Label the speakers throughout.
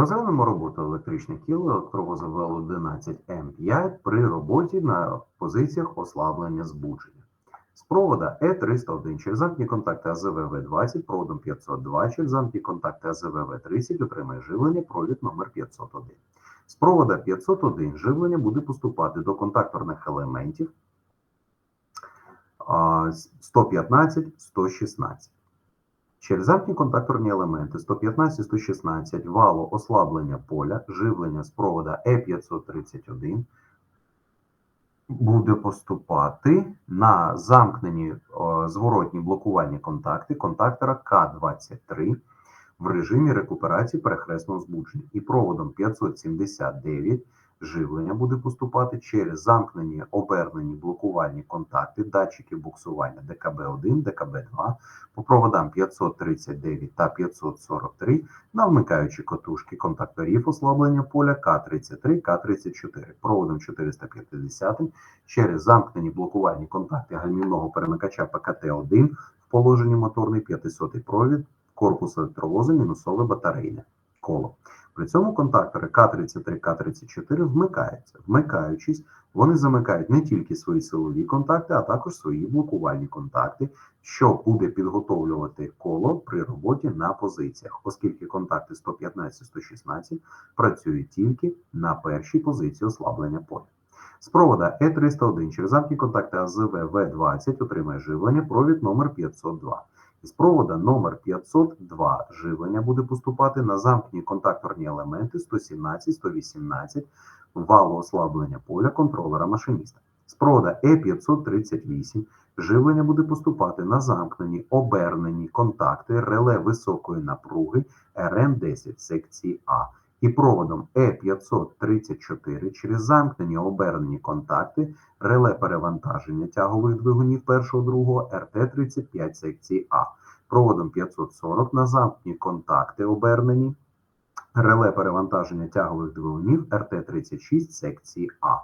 Speaker 1: Розглянемо роботу електричних кіл електровозу ВЛ11М5 при роботі на позиціях ослаблення збудження. З провода Е301 через замкні контакти АЗВВ20 проводом 502 через замкні контакти АЗВВ30 отримає живлення провід номер 501. З провода 501 живлення буде поступати до контакторних елементів 115-116. Через замкні контакторні елементи 115-116 вало ослаблення поля, живлення з провода Е531 буде поступати на замкнені зворотні блокувальні контакти контактора К23 в режимі рекуперації перехресного збудження. І проводом 579 живлення буде поступати через замкнені обернені блокувальні контакти, датчики буксування ДКБ1, ДКБ2 по проводам 539 та 543 на вмикаючі котушки контакторів ослаблення поля К33, К34 проводом 450 через замкнені блокувальні контакти гальмівного перемикача ПКТ1 в положенні моторний 500 провід корпус електровозу мінусове батарейне коло. При цьому контактори К33, К34 вмикаються. Вмикаючись, вони замикають не тільки свої силові контакти, а також свої блокувальні контакти, що буде підготовлювати коло при роботі на позиціях, оскільки контакти 115-116 працюють тільки на першій позиції ослаблення поля. З провода Е301 через замки контакти АЗВ В20 отримає живлення провід номер 502. Із провода номер 502 живлення буде поступати на замкні контакторні елементи 117-118 валу ослаблення поля контролера машиніста. З провода Е538 живлення буде поступати на замкнені обернені контакти реле високої напруги РН10 секції А і проводом Е534 через замкнені обернені контакти реле перевантаження тягових двигунів першого другого РТ-35 секції А, проводом 540 на замкні контакти обернені реле перевантаження тягових двигунів РТ-36 секції А,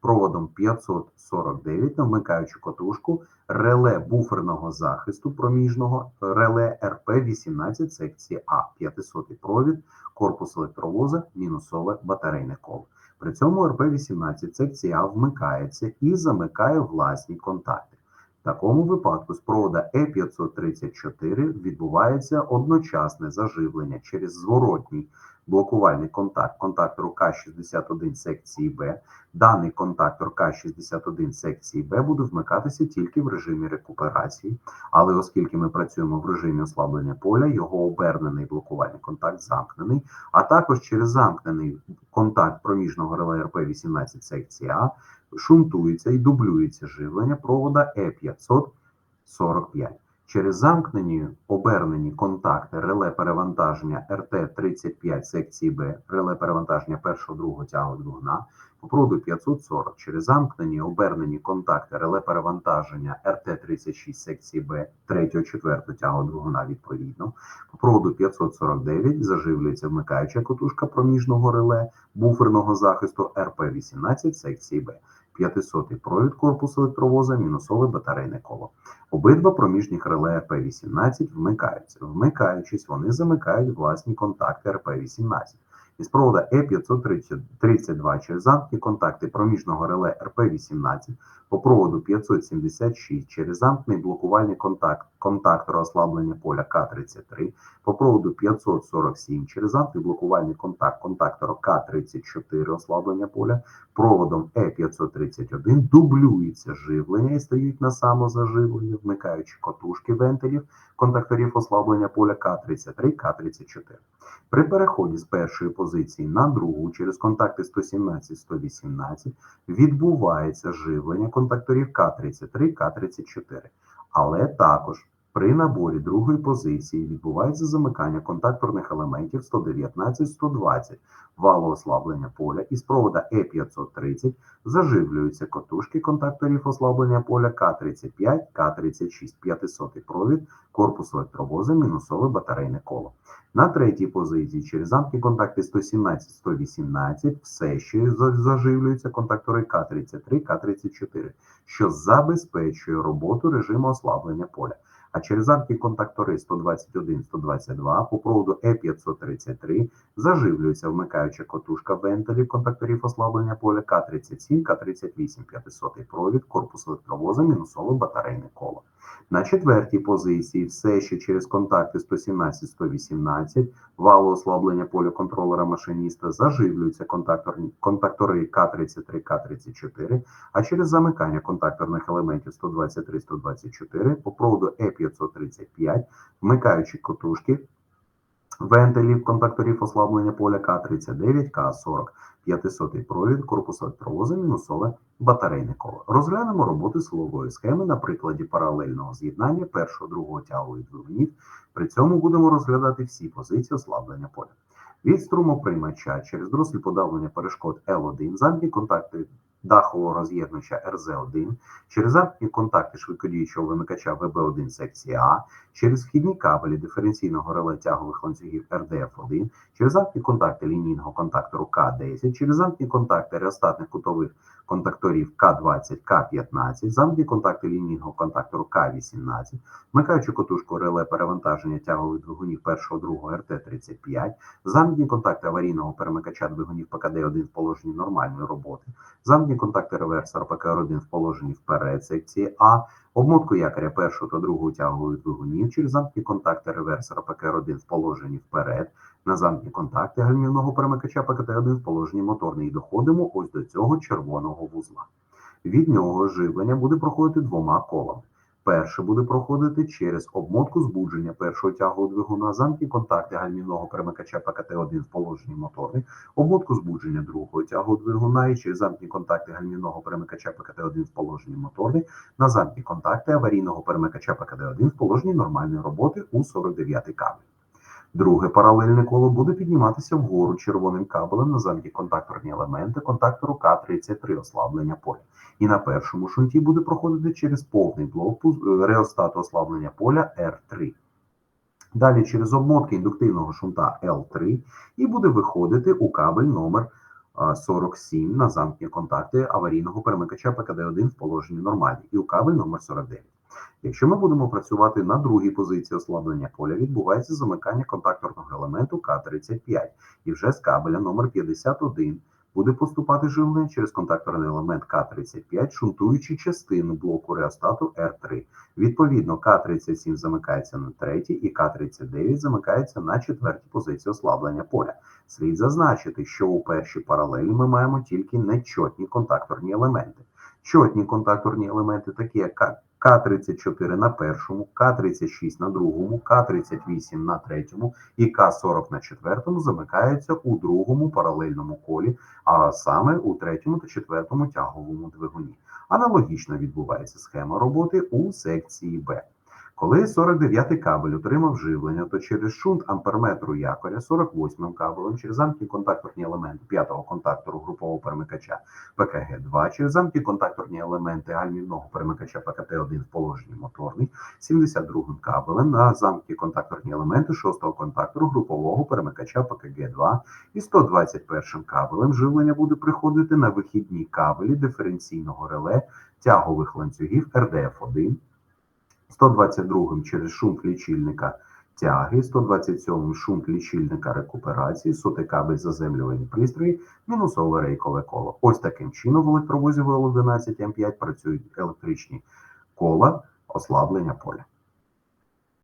Speaker 1: проводом 549 на котушку реле буферного захисту проміжного реле РП-18 секції А, 500 провід, корпус електровоза, мінусове батарейне коло. При цьому РП-18 секція А вмикається і замикає власні контакти. В такому випадку з провода Е534 відбувається одночасне заживлення через зворотній блокувальний контакт контактору К61 секції Б. Даний контактор К61 секції Б буде вмикатися тільки в режимі рекуперації, але оскільки ми працюємо в режимі ослаблення поля, його обернений блокувальний контакт замкнений, а також через замкнений контакт проміжного реле РП-18 секції А шунтується і дублюється живлення провода Е545. Через замкнені обернені контакти реле перевантаження РТ-35 секції Б, реле перевантаження першого другого тягу двигуна, по проводу 540 через замкнені обернені контакти реле перевантаження РТ-36 секції Б, 3-4 тягу двигуна відповідно, по проводу 549 заживлюється вмикаюча котушка проміжного реле буферного захисту РП-18 секції Б. 500 провід корпусу електровоза, мінусове батарейне коло. Обидва проміжних реле РП-18 вмикаються. Вмикаючись, вони замикають власні контакти РП-18. Із провода Е532 через замкні контакти проміжного реле РП-18 по проводу 576 через замкний блокувальний контакт контактора ослаблення поля К33, по проводу 547 через замкний блокувальний контакт контактора К34 ослаблення поля, проводом Е531 дублюється живлення і стають на самозаживлення, вмикаючи котушки вентилів контакторів ослаблення поля К33, К34. При переході з першої позиції на другу через контакти 117-118 відбувається живлення контакторів К33, К34. Але також при наборі другої позиції відбувається замикання контакторних елементів 119-120 валу ослаблення поля із провода Е530 заживлюються котушки контакторів ослаблення поля К35, К36, 500 провід, корпус електровоза, мінусове батарейне коло. На третій позиції через замкні контакти 117-118 все ще заживлюються контактори К33, К34, що забезпечує роботу режиму ослаблення поля. А через антиконтактори 121-122 по проводу Е533 заживлюється вмикаюча котушка вентилів контакторів ослаблення поля К37, К38, 500 провід, корпус електровоза, мінусове батарейне коло. На четвертій позиції все ще через контакти 117-118 валу ослаблення поля контролера машиніста. Заживлюються контактори К33, К34, а через замикання контакторних елементів 123-124 по проводу Е535, вмикаючи котушки вентилів контакторів ослаблення поля К39, К40, 500 провід, корпус електровоза, мінусове батарейне коло. Розглянемо роботи силової схеми на прикладі паралельного з'єднання першого другого тягових двигунів. При цьому будемо розглядати всі позиції ослаблення поля. Від струмоприймача через дрослі подавлення перешкод L1, задні контакти дахового роз'єднувача РЗ1, через замкні контакти швидкодіючого вимикача ВБ1 секції А, через вхідні кабелі диференційного реле тягових ланцюгів РДФ1, через замкні контакти лінійного контактору К10, через замкні контакти реостатних кутових контакторів К20, К15, замкні контакти лінійного контактору К18, вмикаючи котушку реле перевантаження тягових двигунів 1-2 РТ-35, замкні контакти аварійного перемикача двигунів ПКД-1 в положенні нормальної роботи, замкні контакти реверсора ПКР-1 в положенні вперед секції А, обмотку якоря першого та другого тягової двигунів через замкні контакти реверсора ПКР-1 в положенні вперед, на замкні контакти гальмівного перемикача ПКТ-1 в положенні моторний. І доходимо ось до цього червоного вузла. Від нього живлення буде проходити двома колами. Перше буде проходити через обмотку збудження першого тягового двигуна, замки контакти гальмівного перемикача ПКТ-1 в положенні моторний, обмотку збудження другого тягового двигуна і через замкні контакти гальмівного перемикача ПКТ-1 в положенні моторний, на замкні контакти аварійного перемикача ПКТ-1 в положенні нормальної роботи у 49-й кабель. Друге паралельне коло буде підніматися вгору червоним кабелем на замки контакторні елементи контактору К33 ослаблення поля. І на першому шунті буде проходити через повний блок е, реостату ослаблення поля R3. Далі через обмотки індуктивного шунта L3 і буде виходити у кабель номер 47 на замкні контакти аварійного перемикача ПКД-1 в положенні нормальні і у кабель номер 49. Якщо ми будемо працювати на другій позиції ослаблення поля, відбувається замикання контакторного елементу К35, і вже з кабеля номер 51 буде поступати живлення через контакторний елемент К35, шунтуючи частину блоку реостату R3. Відповідно, К37 замикається на третій і К39 замикається на четвертій позиції ослаблення поля. Слід зазначити, що у першій паралелі ми маємо тільки нечотні контакторні елементи. Чотні контакторні елементи, такі як К34 на першому, К36 на другому, К38 на третьому і К40 на четвертому замикаються у другому паралельному колі, а саме у третьому та четвертому тяговому двигуні. Аналогічно відбувається схема роботи у секції Б. Коли 49-й кабель отримав живлення, то через шунт амперметру якоря 48-м кабелем через замки контакторні елементи 5-го контактору групового перемикача ПКГ-2, через замки контакторні елементи гальмівного перемикача ПКТ-1 в положенні моторний, 72-м кабелем на замки контакторні елементи 6-го контактору групового перемикача ПКГ-2 і 121-м кабелем живлення буде приходити на вихідні кабелі диференційного реле тягових ланцюгів РДФ-1, 122-м через шунт лічильника тяги, 127-м шунт лічильника рекуперації, сотий кабель заземлювання пристрої, мінусове рейкове коло. Ось таким чином в електровозі ВЛ-11 М5 працюють електричні кола ослаблення поля.